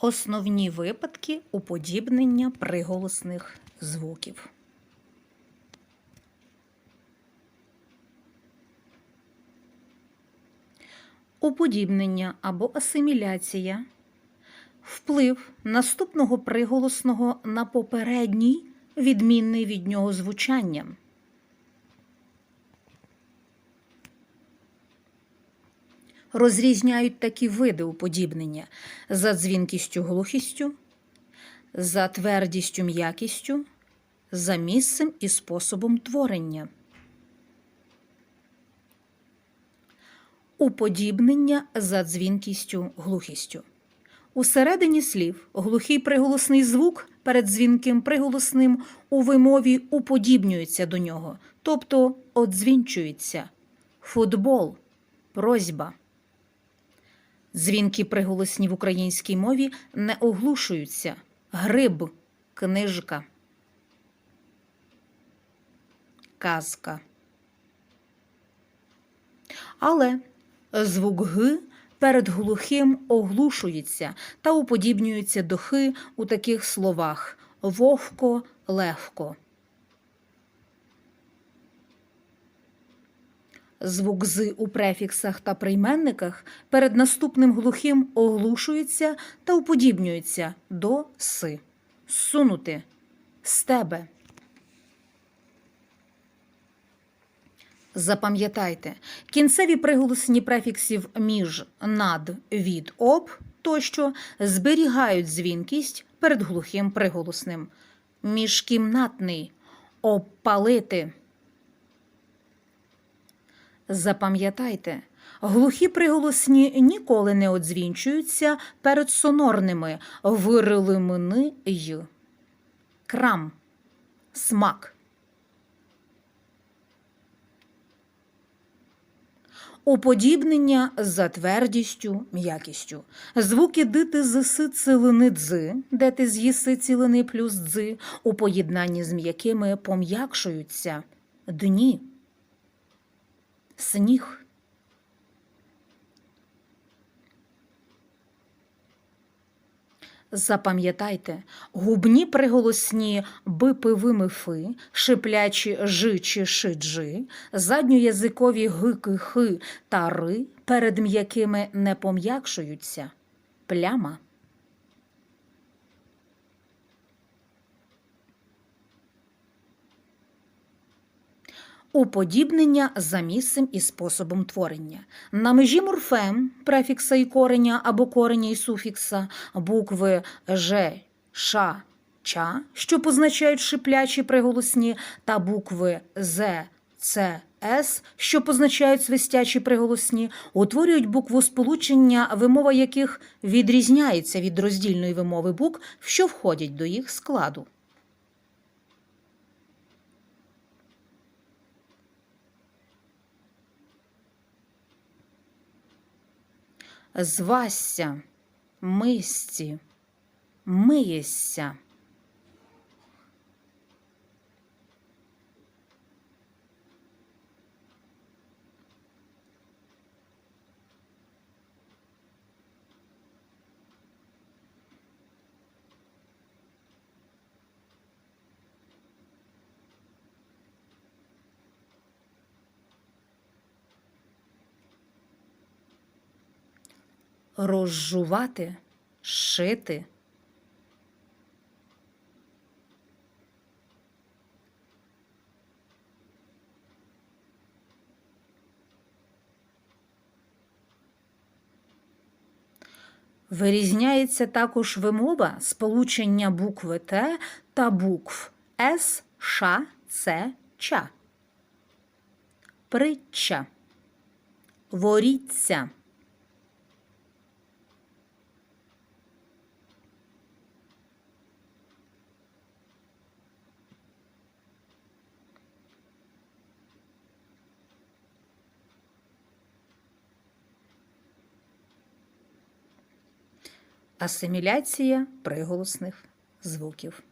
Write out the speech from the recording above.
Основні випадки уподібнення приголосних звуків. Уподібнення або асиміляція вплив наступного приголосного на попередній, відмінний від нього звучанням. Розрізняють такі види уподібнення за дзвінкістю глухістю, за твердістю м'якістю, за місцем і способом творення. Уподібнення за дзвінкістю глухістю. Усередині слів глухий приголосний звук перед дзвінким приголосним у вимові уподібнюється до нього, тобто одзвінчується. Футбол, просьба. Дзвінки приголосні в українській мові не оглушуються. Гриб, книжка. Казка. Але звук Г перед глухим оглушується та уподібнюється до Х у таких словах вовко, легко. Звук з у префіксах та прийменниках перед наступним глухим оглушується та уподібнюється до си. Сунути з тебе. Запам'ятайте, кінцеві приголосні префіксів між, над, від, об тощо зберігають дзвінкість перед глухим приголосним. Міжкімнатний обпалити. Запам'ятайте, глухі приголосні ніколи не одзвінчуються перед сонорними вирилимини й. Крам. Смак. Уподібнення за твердістю, м'якістю. Звуки дити з си цілини дзи, де ти з'їси цілини плюс дзи, у поєднанні з м'якими пом'якшуються. Дні. Сніг. Запам'ятайте, губні приголосні бипи фи, шиплячі жи чи шиджи, задньоязикові гики хи та ри перед м'якими не пом'якшуються. Пляма. Уподібнення за місцем і способом творення. На межі морфем, префікса і кореня або кореня і суфікса, букви Ж, Ш, Ча, що позначають шиплячі приголосні, та букви З, Ц, С, що позначають свистячі приголосні, утворюють букву сполучення, вимова яких відрізняється від роздільної вимови букв, що входять до їх складу. Звасся, мисті, миєшся. Розжувати, шити. Вирізняється також вимова сполучення букви Т та букв С, Ш, Ц, Ч. Притча. Воріться. Асиміляція приголосних звуків.